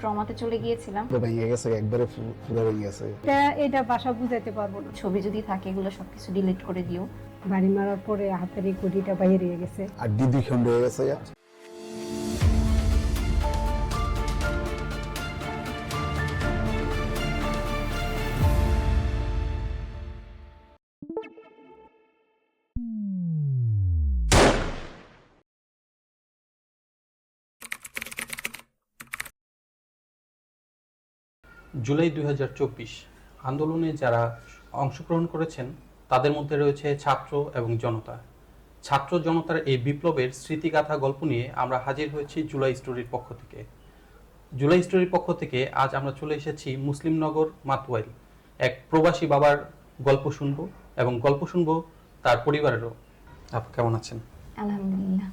ট্রমাতে চলে গিয়েছিলাম। ভেঙে গেছে একবারে পুরো ভেঙে গেছে। এটা এটা বাসা বুঝাইতে পারব না। ছবি যদি থাকে এগুলো সবকিছু ডিলিট করে দিও। বাড়ি মারার পরে হাতের এই কুটিটা বাইরে গেছে। আর দিদি খন্ড হয়ে গেছে জুলাই দুই হাজার চব্বিশ আন্দোলনে যারা অংশগ্রহণ করেছেন তাদের মধ্যে রয়েছে ছাত্র এবং জনতা। ছাত্র জনতার এই বিপ্লবের স্মৃতিগাথা গল্প নিয়ে আমরা হাজির হয়েছি জুলাই স্টোরির পক্ষ থেকে। জুলাই স্টোরির পক্ষ থেকে আজ আমরা চলে এসেছি মুসলিমনগর মাতুয়াইল এক প্রবাসী বাবার গল্প শুনব এবং গল্প শুনব তার পরিবারেরও। আপু কেমন আছেন? আলহামদুলিল্লাহ।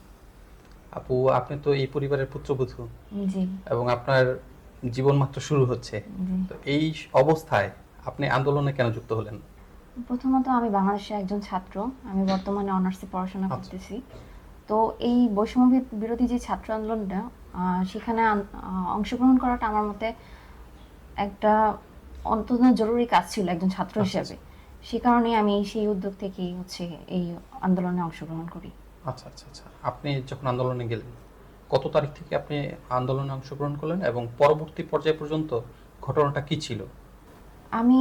আপু আপনি তো এই পরিবারের পুত্রবধূ। জি। এবং আপনার জীবন মাত্র শুরু হচ্ছে। তো এই অবস্থায় আপনি আন্দোলনে কেন যুক্ত হলেন? প্রথমত আমি বাংলাদেশের একজন ছাত্র। আমি বর্তমানে অনার্সে পড়াশোনা আচ্ছা। করতেছি। তো এই বৈষম্য বিরোধী যে ছাত্র আন্দোলনটা সেখানে অংশগ্রহণ করাটা আমার মতে একটা অন্তত জরুরি কাজ ছিল একজন ছাত্র আচ্ছা, হিসেবে। সে কারণে আমি সেই উদ্যোগ থেকেই হচ্ছে এই আন্দোলনে অংশগ্রহণ করি। আচ্ছা আচ্ছা আচ্ছা। আপনি যখন আন্দোলনে গেলেন কত তারিখ থেকে আপনি আন্দোলনে অংশগ্রহণ করলেন এবং পরবর্তী পর্যায় পর্যন্ত ঘটনাটা কি ছিল? আমি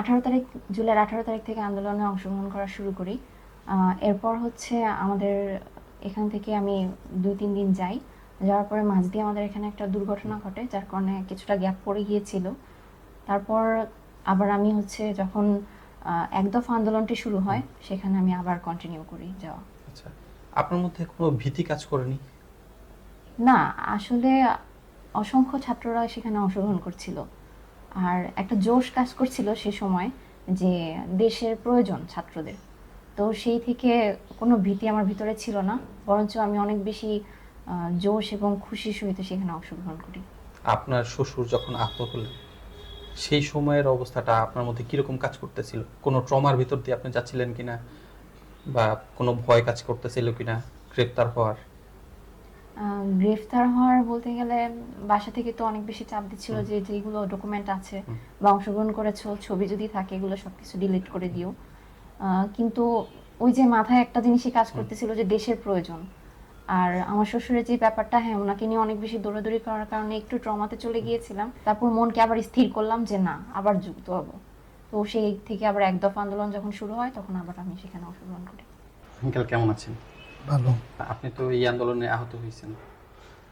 আঠারো তারিখ জুলাইয়ের আঠারো তারিখ থেকে আন্দোলনে অংশগ্রহণ করা শুরু করি। এরপর হচ্ছে আমাদের এখান থেকে আমি দুই তিন দিন যাই। যাওয়ার পরে মাঝ দিয়ে আমাদের এখানে একটা দুর্ঘটনা ঘটে যার কারণে কিছুটা গ্যাপ পড়ে গিয়েছিল। তারপর আবার আমি হচ্ছে যখন এক দফা আন্দোলনটি শুরু হয় সেখানে আমি আবার কন্টিনিউ করি যাওয়া। আচ্ছা আপনার মধ্যে কোনো ভীতি কাজ করেনি? না, আসলে অসংখ্য ছাত্ররা সেখানে অংশগ্রহণ করছিল। আর একটা জোশ কাজ করছিল সে সময় যে দেশের প্রয়োজন ছাত্রদের। তো সেই থেকে কোনো ভীতি আমার ভিতরে ছিল না, বরঞ্চ আমি অনেক বেশি জোশ এবং খুশির সহিত সেখানে অংশগ্রহণ করি। আপনার শ্বশুর যখন হলেন, সেই সময়ের অবস্থাটা আপনার মধ্যে কীরকম কাজ করতেছিল? কোনো ট্রমার ভিতর দিয়ে আপনি যাচ্ছিলেন কিনা? বা কোনো ভয় কাজ করতেছিল কিনা? গ্রেপ্তার হওয়ার? গ্রেফতার হওয়ার বলতে গেলে বাসা থেকে তো অনেক বেশি চাপ দিচ্ছিল যে যেগুলো ডকুমেন্ট আছে বা অংশগ্রহণ করেছ ছবি যদি থাকে এগুলো সবকিছু ডিলিট করে দিও। কিন্তু ওই যে মাথায় একটা জিনিসই কাজ করতেছিল যে দেশের প্রয়োজন। আর আমার শ্বশুরের যে ব্যাপারটা হ্যাঁ ওনাকে নিয়ে অনেক বেশি দৌড়াদৌড়ি করার কারণে একটু ট্রমাতে চলে গিয়েছিলাম। তারপর মনকে আবার স্থির করলাম যে না আবার যুক্ত হব। তো সেই থেকে আবার এক দফা আন্দোলন যখন শুরু হয় তখন আবার আমি সেখানে অংশগ্রহণ করি। কেমন আছেন? ভালো। আপনি তো এই আন্দোলনে আহত হয়েছেন।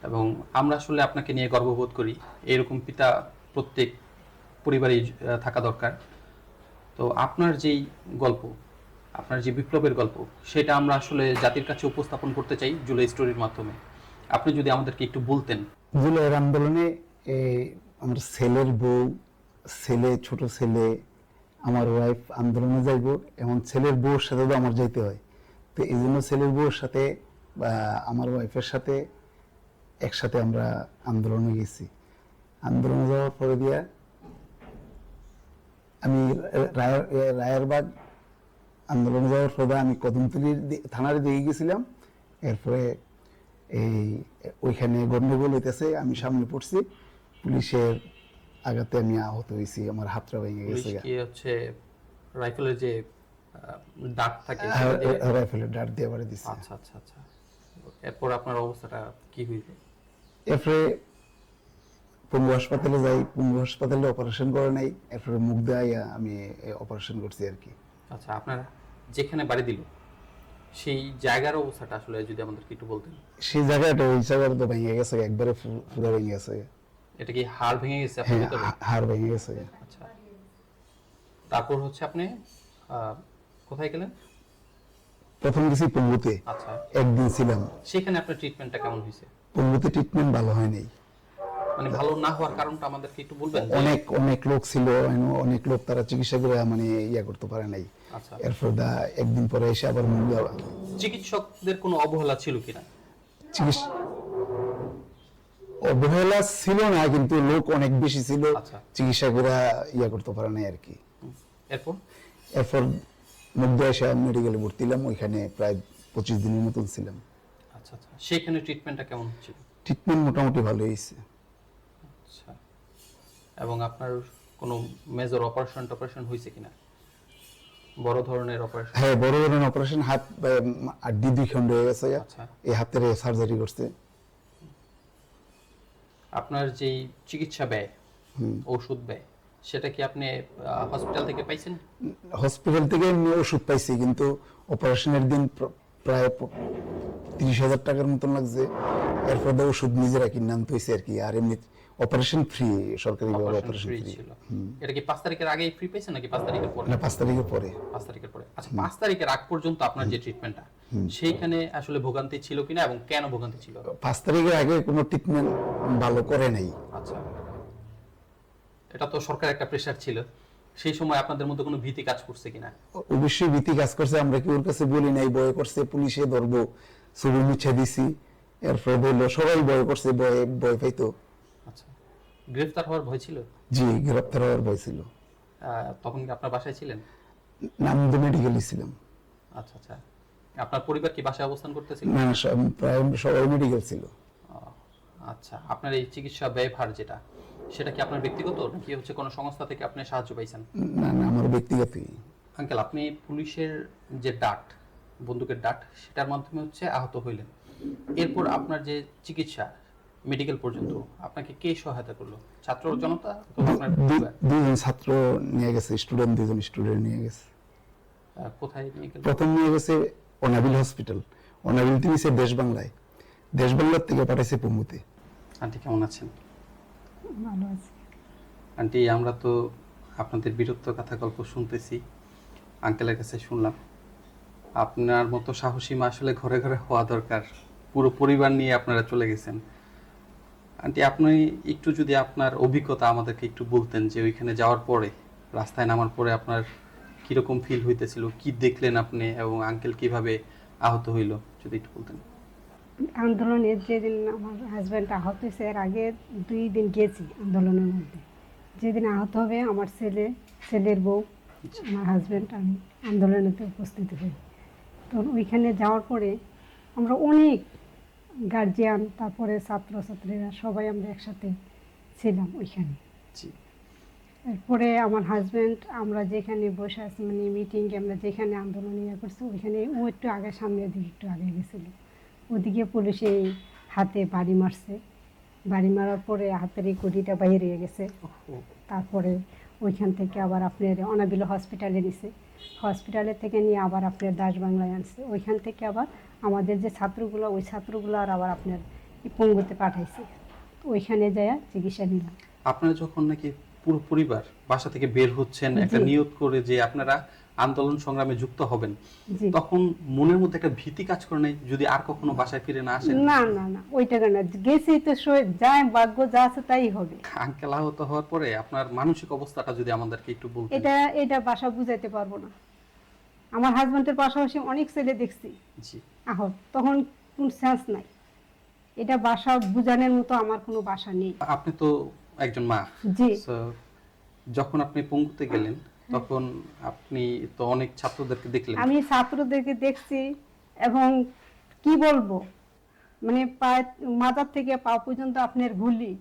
এবং আমরা আসলে আপনাকে নিয়ে গর্ববোধ করি এরকম পিতা প্রত্যেক পরিবারেই থাকা দরকার। তো আপনার যেই গল্প আপনার যে বিপ্লবের গল্প সেটা আমরা আসলে জাতির কাছে উপস্থাপন করতে চাই জুলাই স্টোরির মাধ্যমে। আপনি যদি আমাদেরকে একটু বলতেন। জুলাইয়ের আন্দোলনে আমার ছেলের বউ ছেলে ছোট ছেলে আমার ওয়াইফ আন্দোলনে যাইব এবং ছেলের বউর সাথে তো আমার যাইতে হয়। তো এই জন্য ছেলের বউর সাথে বা আমার ওয়াইফের সাথে একসাথে আমরা আন্দোলনে গেছি। আন্দোলনে যাওয়ার পরে দিয়া আমি রায়ের রায়েরবাগ আন্দোলনে যাওয়ার পরে আমি কদমতলির থানার দিকে গেছিলাম। এরপরে এই ওইখানে গন্ডগোল হইতেছে আমি সামনে পড়ছি। পুলিশের আঘাতে আমি আহত হয়েছি আমার হাতটা ভেঙে গেছে হচ্ছে রাইফেলের যে দাগ থাকে দিয়ে- রাইফেলের ডাট দিয়ে বাড়ি দিচ্ছে আচ্ছা আচ্ছা আচ্ছা। এরপর আপনার অবস্থাটা কি হইবে এরপরে পঙ্গু হাসপাতালে যাই পঙ্গু হাসপাতালে অপারেশন করে নাই এরপরে মুখ দেয় আমি অপারেশন করছি আর কি। আচ্ছা আপনার যেখানে বাড়ি দিল সেই জায়গার অবস্থাটা আসলে যদি আমাদেরকে একটু বলতেন। সেই জায়গাটা ওই জায়গাটা তো ভেঙে গেছে একবারে পুরো ভেঙে গেছে। এটা কি হাড় ভেঙে গেছে আপনার হ্যাঁ হাড় ভেঙে গেছে। আচ্ছা। তারপর হচ্ছে আপনি কোথায় গেলেন? প্রথম গেছি পঙ্গুতে। আচ্ছা। একদিন ছিলাম। সেখানে আপনার ট্রিটমেন্টটা কেমন হয়েছে? পঙ্গুতে ট্রিটমেন্ট ভালো হয় নাই মানে ভালো না হওয়ার কারণটা আমাদেরকে একটু বলবেন অনেক অনেক লোক ছিল অনেক লোক তারা চিকিৎসা করে মানে ইয়া করতে পারে নাই। আচ্ছা। এরপর দা একদিন পরে এসে আবার দেওয়া চিকিৎসকদের কোনো অবহেলা ছিল কিনা? চিকিৎসা অবহেলা ছিল না কিন্তু লোক অনেক বেশি ছিল। আচ্ছা। চিকিৎসা করে ইয়া করতে পারে নাই আর কি। এরপর? এরপর এসে মেডিকেলে ভর্তি হলাম ওইখানে প্রায় পঁচিশ দিনের মতন ছিলাম। আচ্ছা আচ্ছা। সেখানে ট্রিটমেন্টটা কেমন হচ্ছিল? ট্রিটমেন্ট মোটামুটি ভালো হয়েছে। আচ্ছা। এবং আপনার কোনো মেজর অপারেশন টপারেশন হয়েছে কিনা? বড় ধরনের অপারেশন হ্যাঁ বড় ধরনের অপারেশন হাত আড্ডি দুই খন্ড হয়ে গেছে। আচ্ছা। এই হাতের সার্জারি করছে। আপনার যেই চিকিৎসা ব্যয় হুম। ওষুধ ব্যয় সেটা কি আপনি হসপিটাল থেকে পাইছেন? হসপিটাল থেকে এমনি ওষুধ পাইছি কিন্তু অপারেশনের দিন প্রায় তিরিশ হাজার টাকার মতন লাগছে। এরপর ওষুধ নিজেরা কিনে আনতে হয়েছে আর কি আর এমনি অপারেশন ফ্রি সরকারি অপারেশন অপারেশন ফ্রি এটা কি পাঁচ তারিখের আগেই ফ্রি পেয়েছেন নাকি পাঁচ তারিখের পরে? না পাঁচ তারিখে পরে। পাঁচ তারিখের পরে। আচ্ছা পাঁচ তারিখের আগ পর্যন্ত আপনার যে ট্রিটমেন্টটা সেইখানে আসলে ভোগান্তি ছিল কিনা এবং কেন ভোগান্তি ছিল? পাঁচ তারিখের আগে কোনো ট্রিটমেন্ট ভালো করে নাই। আচ্ছা। এটা তো সরকার একটা প্রেশার ছিল। সেই সময় আপনাদের মধ্যে কোনো ভীতি কাজ করছে কিনা? অবশ্যই ভীতি কাজ করছে। আমরা কি ওর কাছে বলি নাই ভয় করছে পুলিশে ধরবো ছবি মুছে দিছি এরপরে বলল সবাই ভয় করছে ভয়ে ভয় পাইতো। আচ্ছা। গ্রেফতার হওয়ার ভয় ছিল? জি গ্রেপ্তার হওয়ার ভয় ছিল। তখন কি আপনার বাসায় ছিলেন? নামদে মেডিকেলে ছিলাম। আচ্ছা আচ্ছা। আপনার পরিবার কি বাসায় অবস্থান করতেছিল? না, প্রায় সবাই মেডিকেল ছিল। আচ্ছা। আপনার এই চিকিৎসা ব্যয়ভার যেটা সেটা কি আপনার ব্যক্তিগত নাকি হচ্ছে কোনো সংস্থা থেকে আপনি সাহায্য পাইছেন? না না আমার ব্যক্তিগতই আঙ্কেল আপনি পুলিশের যে ডাট বন্দুকের ডাট সেটার মাধ্যমে হচ্ছে আহত হইলেন। এরপর আপনার যে চিকিৎসা মেডিকেল পর্যন্ত আপনাকে কে সহায়তা করল? ছাত্র জনতা? দুজন ছাত্র নিয়ে গেছে স্টুডেন্ট দুজন স্টুডেন্ট নিয়ে গেছে। কোথায় নিয়ে গেল? প্রথম নিয়ে গেছে অনাবিল হসপিটাল অনাবিল থেকে সে দেশ বাংলায়। দেশ বাংলার থেকে পাঠাইছে পঙ্গুতে। আন্টি কেমন আছেন? ভালো আছে। আন্টি, আমরা তো আপনাদের বীরত্ব কথা গল্প শুনতেছি। আঙ্কেলের কাছে শুনলাম। আপনার মতো সাহসী মা আসলে ঘরে ঘরে হওয়া দরকার। পুরো পরিবার নিয়ে আপনারা চলে গেছেন। আন্টি, আপনি একটু যদি আপনার অভিজ্ঞতা আমাদেরকে একটু বলতেন যে ওইখানে যাওয়ার পরে, রাস্তায় নামার পরে আপনার কীরকম ফিল হইতেছিল, কি দেখলেন আপনি এবং আঙ্কেল কীভাবে আহত হইল, যদি একটু বলতেন। আন্দোলনের যেদিন আমার হাজব্যান্ড আহত হয়েছে এর আগে দুই দিন গেছি আন্দোলনের মধ্যে। যেদিন আহত হবে আমার ছেলে ছেলের বউ আমার হাজব্যান্ড আমি আন্দোলনেতে উপস্থিত হই। তো ওইখানে যাওয়ার পরে আমরা অনেক গার্জিয়ান তারপরে ছাত্রছাত্রীরা সবাই আমরা একসাথে ছিলাম ওইখানে। এরপরে আমার হাজব্যান্ড আমরা যেখানে বসে আছি মানে মিটিংয়ে আমরা যেখানে আন্দোলন ইয়ে করছি ওইখানে ও একটু আগে সামনের দিকে একটু আগে গেছিল। ওদিকে পুলিশে এই হাতে বাড়ি মারছে। বাড়ি মারার পরে হাতের এই কড়িটা বাইরে গেছে। তারপরে ওইখান থেকে আবার আপনার অনাবিল হসপিটালে নিছে। হসপিটালে থেকে নিয়ে আবার আপনার দাস বাংলায় আনছে। ওইখান থেকে আবার আমাদের যে ছাত্রগুলো ওই ছাত্রগুলো আর আবার আপনার পঙ্গুতে পাঠাইছে। ওইখানে যায় চিকিৎসা নিলাম। আপনারা যখন নাকি পুরো পরিবার বাসা থেকে বের হচ্ছেন একটা। নিয়ত করে যে আপনারা আন্দোলন সংগ্রামে যুক্ত হবেন। তখন মনের মধ্যে একটা ভীতি কাজ করে নাই যদি আর কখনো বাসায় ফিরে না আসেন? না না না ওইটা কেন গেছি তো সই- যা ভাগ্য যা আছে তাই হবে। আঙ্কেল আহত হওয়ার পরে আপনার মানসিক অবস্থাটা যদি আমাদেরকে একটু বলতেন। এটা এটা বাসা বুঝাইতে পারব না। আমার হাজবেন্ডের পাশাপাশি অনেক ছেলে দেখছি। জি। আহত তখন কোন সেন্স নাই। এটা বাসা বুঝানোর মতো আমার কোনো বাসা নেই। আপনি তো একজন মা। জি। যখন আপনি পঙ্গুতে গেলেন তখন আপনি তো অনেক ছাত্রদেরকে দেখলেন। আমি ছাত্রদেরকে দেখছি এবং কি বলব? মানে পায়ে মাথার থেকে পা পর্যন্ত আপনার গুলি।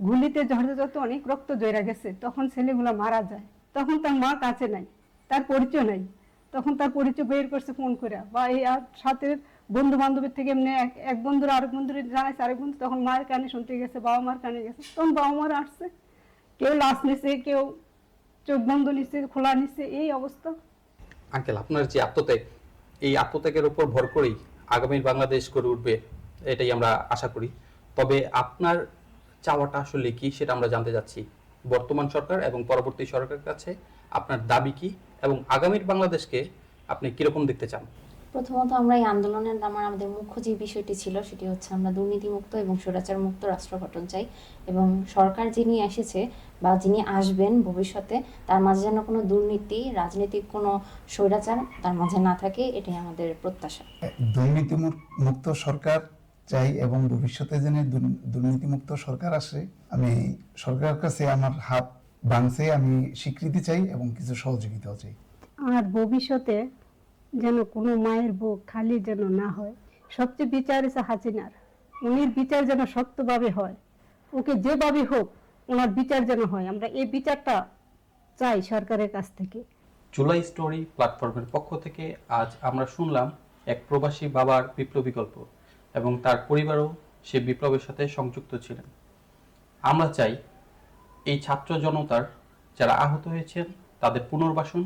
গুলিতে ঝরতে ঝরতে অনেক রক্ত জয়রা গেছে। তখন ছেলেগুলো মারা যায়। তখন তার মা কাছে নাই তার পরিচয় নাই। তখন তার পরিচয় বের করছে ফোন করে বা এই আর সাথে বন্ধু বান্ধবের থেকে এমনি এক বন্ধুর আরেক বন্ধুর জানাইছে আরেক বন্ধু তখন মায়ের কানে শুনতে গেছে, বাবা মার কানে গেছে, তখন বাবা মার আসছে। কেউ লাশ নিছে, কেউ চোখ বন্ধ নিচ্ছে খোলা নিচ্ছে এই অবস্থা। আঙ্কেল, আপনার যে আত্মত্যাগ, এই আত্মত্যাগের উপর ভর করেই আগামীর বাংলাদেশ গড়ে উঠবে, এটাই আমরা আশা করি। তবে আপনার চাওয়াটা আসলে কি, সেটা আমরা জানতে যাচ্ছি। বর্তমান সরকার এবং পরবর্তী সরকারের কাছে আপনার দাবি কি, এবং আগামীর বাংলাদেশকে আপনি কীরকম দেখতে চান? প্রথমত আমরা এই আন্দোলনের নামার আমাদের মুখ্য যে বিষয়টি ছিল সেটি হচ্ছে আমরা দুর্নীতিমুক্ত এবং স্বৈরাচার মুক্ত রাষ্ট্র গঠন চাই এবং সরকার যিনি এসেছে বা যিনি আসবেন ভবিষ্যতে তার মাঝে যেন কোনো দুর্নীতি রাজনৈতিক কোনো স্বৈরাচার তার মাঝে না থাকে এটাই আমাদের প্রত্যাশা। দুর্নীতি মুক্ত সরকার চাই এবং ভবিষ্যতে যেন দুর্নীতিমুক্ত সরকার আসে আমি সরকারের কাছে আমার হাত ভাঙছে আমি স্বীকৃতি চাই এবং কিছু সহযোগিতাও চাই। আর ভবিষ্যতে যেন কোনো মায়ের বুক খালি যেন না হয়। সবচেয়ে বিচার আছে হাসিনার। উনির বিচার যেন শক্তভাবে হয়। ওকে যেভাবে হোক, ওনার বিচার যেন হয়। আমরা এই বিচারটা চাই সরকারের কাছ থেকে। জুলাই স্টোরি প্ল্যাটফর্মের পক্ষ থেকে আজ আমরা শুনলাম এক প্রবাসী বাবার বিপ্লবী গল্প এবং তার পরিবারও সে বিপ্লবের সাথে সংযুক্ত ছিলেন। আমরা চাই এই ছাত্র জনতার যারা আহত হয়েছেন, তাদের পুনর্বাসন,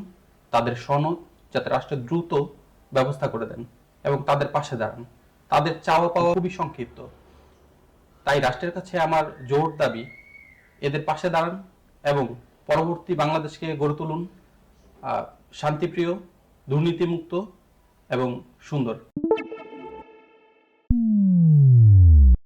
তাদের সনদ যাতে রাষ্ট্র দ্রুত ব্যবস্থা করে দেন এবং তাদের পাশে দাঁড়ান। তাদের চাওয়া পাওয়া খুবই সংক্ষিপ্ত। তাই রাষ্ট্রের কাছে আমার জোর দাবি, এদের পাশে দাঁড়ান এবং পরবর্তী বাংলাদেশকে গড়ে তুলুন শান্তিপ্রিয়, দুর্নীতিমুক্ত এবং সুন্দর।